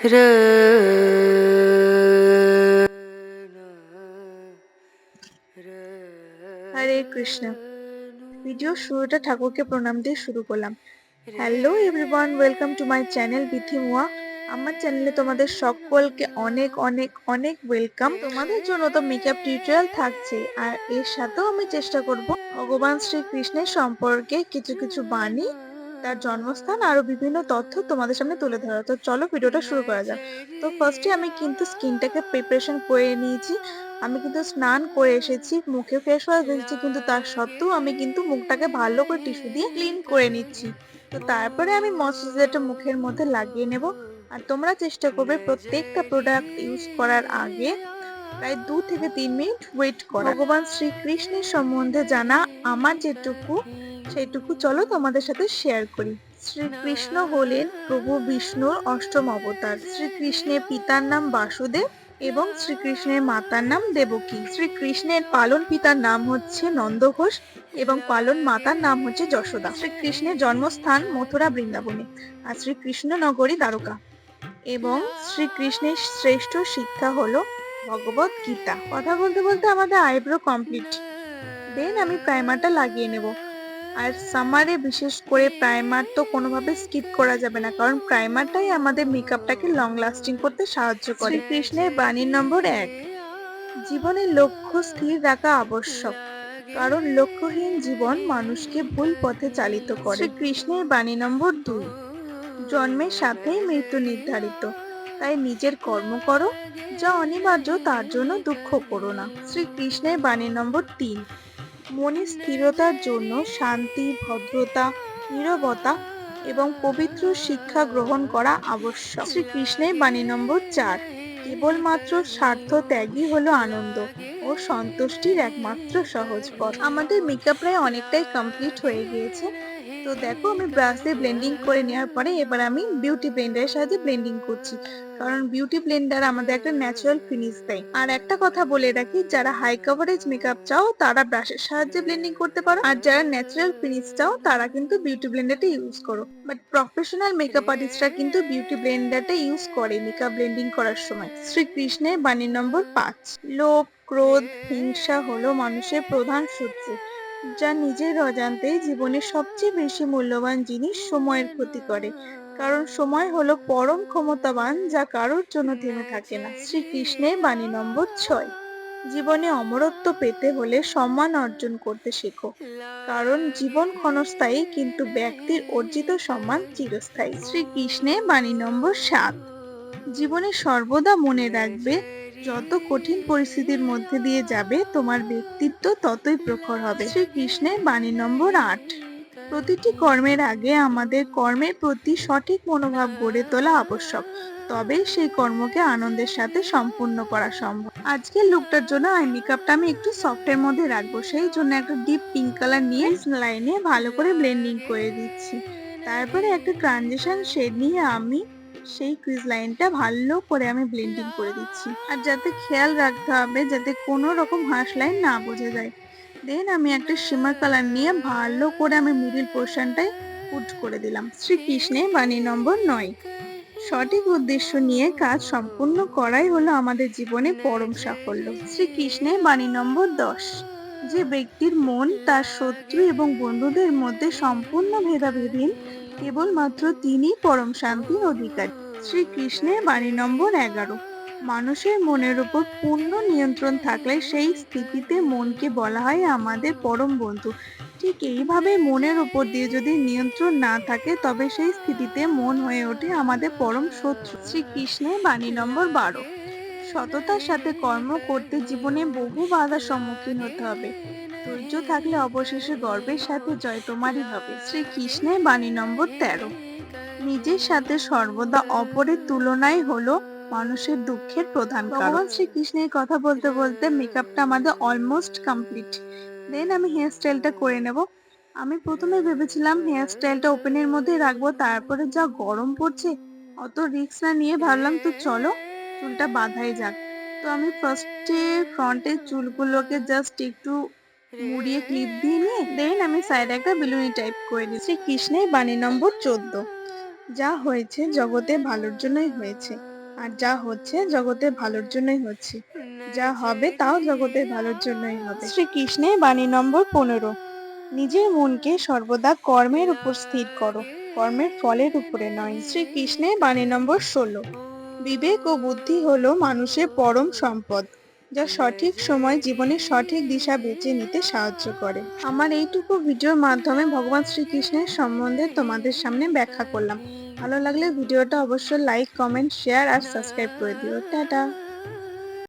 হরে Krishna. Video শুরুটা ঠাকুরকে প্রণাম দিয়ে শুরু করলাম। Hello everyone welcome to my channel Bithi Muya আমার চ্যানেলে তোমাদের সকলকে অনেক অনেক অনেক ওয়েলকাম তোমাদের জন্য তো মেকআপ টিউটোরিয়াল থাকছে। আর এর সাথেও আমি চেষ্টা করব ভগবান শ্রীকৃষ্ণের সম্পর্কে কিছু কিছু বাণী। তার জন্মস্থান আরও বিভিন্ন তথ্য তোমাদের সামনে তুলে ধরা তো চলো ভিডিওটা শুরু করা যাক। তো ফার্স্টে আমি কিন্তু স্কিনটাকে প্রিপারেশন করে নিয়েছি। আমি কিন্তু স্নান করে এসেছি মুখে ফ্রেশ ওয়াশ দিয়েছি কিন্তু তার সত্ত্বেও আমি কিন্তু মুখটাকে ভালো করে টিস্যু দিয়ে ক্লিন করে নিচ্ছি। তো তারপরে আমি ময়শ্চারাইজারটা মুখের মধ্যে লাগিয়ে নেব। আর তোমরা চেষ্টা করবে প্রত্যেকটা প্রোডাক্ট ইউজ করার আগে প্রায় দু থেকে তিন মিনিট ওয়েট করা ভগবান শ্রীকৃষ্ণের সম্বন্ধে জানা আমার যেটুকু সেইটুকু চলো তোমাদের সাথে শেয়ার করি। শ্রীকৃষ্ণ হলেন প্রভু বিষ্ণুর অষ্টম অবতার। শ্রীকৃষ্ণের পিতার নাম বাসুদেব এবং শ্রীকৃষ্ণের মাতার নাম দেবকী। শ্রীকৃষ্ণের পালন পিতার নাম হচ্ছে নন্দঘোষ এবং পালন মাতার নাম হচ্ছে যশোদা। শ্রীকৃষ্ণের জন্মস্থান মথুরা বৃন্দাবনে আর শ্রীকৃষ্ণ নগরী দ্বারকা। এবং শ্রীকৃষ্ণের শ্রেষ্ঠ শিক্ষা হলো ভগবত গীতা। কথা বলতে বলতে আমাদের আইব্রো কমপ্লিট দেন আমি প্রাইমারটা লাগিয়ে নেব। আর সামারে বিশেষ করে প্রাইমার তো কোনোভাবে স্কিপ করা যাবে না, কারণ প্রাইমারটাই আমাদের মেকআপটাকে লং লাস্টিং করতে সাহায্য করে। কৃষ্ণের বাণী নম্বর এক জীবনের লক্ষ্য স্থির রাখা আবশ্যক, কারণ লক্ষ্যহীন জীবন মানুষকে ভুল পথে চালিত করে। কৃষ্ণের বাণী নম্বর দুই, জন্মের সাথেই মৃত্যু নির্ধারিত, তাই নিজের কর্ম করো, যা অনিবার্য তার জন্য দুঃখ করো না। শ্রীকৃষ্ণের বাণী নম্বর তিন মনে স্থিরতার জন্য শান্তি, ভদ্রতা, নিরবতা এবং পবিত্র শিক্ষা গ্রহণ করা আবশ্যক। শ্রীকৃষ্ণের বাণী নম্বর চার, কেবলমাত্র স্বার্থ ত্যাগই হলো আনন্দ ও সন্তুষ্টির একমাত্র সহজ পথ। আমাদের মেকআপ প্রায় অনেকটাই কমপ্লিট হয়ে গিয়েছে। তো দেখো, আমি ব্রাশ ব্লেন্ডিং করে নেওয়ার পরে এবার আমি বিউটি ব্লেন্ডারের সাহায্যে ব্লেন্ডিং করছি। কারণ বিউটি ব্লেন্ডার আমাদের একটা ন্যাচারাল ফিনিশ দেয়। আর একটা কথা বলে রাখি, যারা হাই কভারেজ মেকআপ চাও, তারা ব্রাশের সাহায্যে ব্লেন্ডিং করতে পারো। আর যারা ন্যাচারাল ফিনিশ চাও, তারা কিন্তু বিউটি ব্লেন্ডারটা ইউজ করো। বাট প্রফেশনাল মেকআপ আর্টিস্টরা কিন্তু বিউটি ব্লেন্ডারটা ইউজ করে মেকআপ ব্লেন্ডিং করার সময়। শ্রীকৃষ্ণের বাণী নম্বর পাঁচ। লোভ, ক্রোধ, হিংসা হলো মানুষের প্রধান শত্রু। যা নিজের অজান্তেই জীবনের সবচেয়ে বেশি মূল্যবান জিনিস সময়ের ক্ষতি করে। কারণ সময় হলো পরম ক্ষমতাবান যা কারোর জন্য থেমে থাকে না। শ্রীকৃষ্ণের বাণী নম্বর ছয়। জীবনে অমরত্ব পেতে হলে সম্মান অর্জন করতে শেখো। কারণ জীবন ক্ষণস্থায়ী কিন্তু ব্যক্তির অর্জিত সম্মান চিরস্থায়ী। শ্রীকৃষ্ণের বাণী নম্বর সাত। জীবনে সর্বদা মনে রাখবে যত কঠিন পরিস্থিতির মধ্যে দিয়ে যাবে, তোমার ব্যক্তিত্ব ততই প্রখর হবে। শ্রীকৃষ্ণের বাণী নম্বর আট। প্রতিটি কর্মের আগে আমাদের কর্মের প্রতি সঠিক মনোভাব গড়ে তোলা আবশ্যক। তবে সেই কর্মকে আনন্দের সাথে সম্পূর্ণ করা সম্ভব। আজকের লুকটার জন্য আই মেকআপটা আমি একটু সফটের মধ্যে রাখব। সেই জন্য একটা ডিপ পিঙ্ক কালার নিয়ে লাইনে ভালো করে ব্লেন্ডিং করে দিচ্ছি। তারপরে একটা ট্রানজিশন শেড নিয়ে আমি সেই ক্রিজ লাইনটা ভালো করে আমি ব্লেন্ডিং করে দিচ্ছি। আর যাতে খেয়াল রাখতে হবে, যাতে কোনো রকম হাঁস লাইন না বোঝা যায়। দেন আমি একটা শিমার কালার নিয়ে ভালো করে আমি মিডিল পোর্শনটায় পুট করে দিলাম। শ্রীকৃষ্ণে বাণী নম্বর নয়। সঠিক উদ্দেশ্য নিয়ে কাজ সম্পূর্ণ করাই হলো আমাদের জীবনে পরম সাফল্য। শ্রীকৃষ্ণের বাণী নম্বর দশ। যে ব্যক্তির মন, তার শত্রু এবং বন্ধুদের মধ্যে সম্পূর্ণ ভেদাভেদহীন কেবলমাত্র তিনি পরম শান্তির অধিকারী। শ্রীকৃষ্ণের বাণী নম্বর এগারো। মানুষের মনের উপর পূর্ণ নিয়ন্ত্রণ থাকলে সেই স্থিতিতে মনকে বলা হয় আমাদের পরম বন্ধু। ঠিক এইভাবে মনের উপর দিয়ে যদি নিয়ন্ত্রণ না থাকে, তবে সেই স্থিতিতে মন হয়ে ওঠে আমাদের পরম শত্রু। শ্রীকৃষ্ণের বাণী নম্বর বারো। সততার সাথে কর্ম করতে জীবনে বহু বাধার সম্মুখীন হতে হবে। ধৈর্য থাকলে অবশেষে গর্বের সাথে জয় তোমারই হবে। শ্রীকৃষ্ণের বাণী নম্বর তেরো। নিজের সাথে সর্বদা অপরের তুলনায় হলো মানুষের দুঃখের প্রধান ভগবান শ্রীকৃষ্ণের কথা বলতে বলতে মেকআপটা আমাদের অলমোস্ট কমপ্লিট দেন আমি হেয়ার স্টাইলটা করে নেব। আমি প্রথমে ভেবেছিলাম হেয়ার স্টাইলটা ওপেনের মধ্যে রাখব, তারপরে যা গরম পড়ছে, অত রিস্ক না নিয়ে ভাবলাম তো চলো চুলটা বাঁধাই যাক। তো আমি ফার্স্টে ফ্রন্টের চুলগুলোকে জাস্ট একটু মুড়িয়ে ক্লিপ দিয়ে নিয়ে দেন আমি সাইডে একটা বেলুনি টাইপ করে দিচ্ছি কৃষ্ণের বাণী নম্বর চোদ্দ। যা হয়েছে জগতে ভালোর জন্যই হয়েছে, আর যা হচ্ছে জগতে ভালোর জন্যই হচ্ছে। যা হবে তাও জগতে ভালোর জন্যই হবে। শ্রীকৃষ্ণের বাণী নম্বর পনেরো। নিজের মনকে সর্বদা কর্মের উপর স্থির করো, কর্মের ফলের উপরে নয়। শ্রীকৃষ্ণের বাণী নম্বর ষোলো। বিবেক ও বুদ্ধি হল মানুষের পরম সম্পদ, যা সঠিক সময় জীবনের সঠিক দিশা বেছে নিতে সাহায্য করে। আমার এইটুকু ভিডিওর মাধ্যমে ভগবান শ্রীকৃষ্ণের সম্বন্ধে তোমাদের সামনে ব্যাখ্যা করলাম। ভালো লাগলে ভিডিওটা অবশ্যই লাইক কমেন্ট শেয়ার আর সাবস্ক্রাইব করে দিও। টাটা!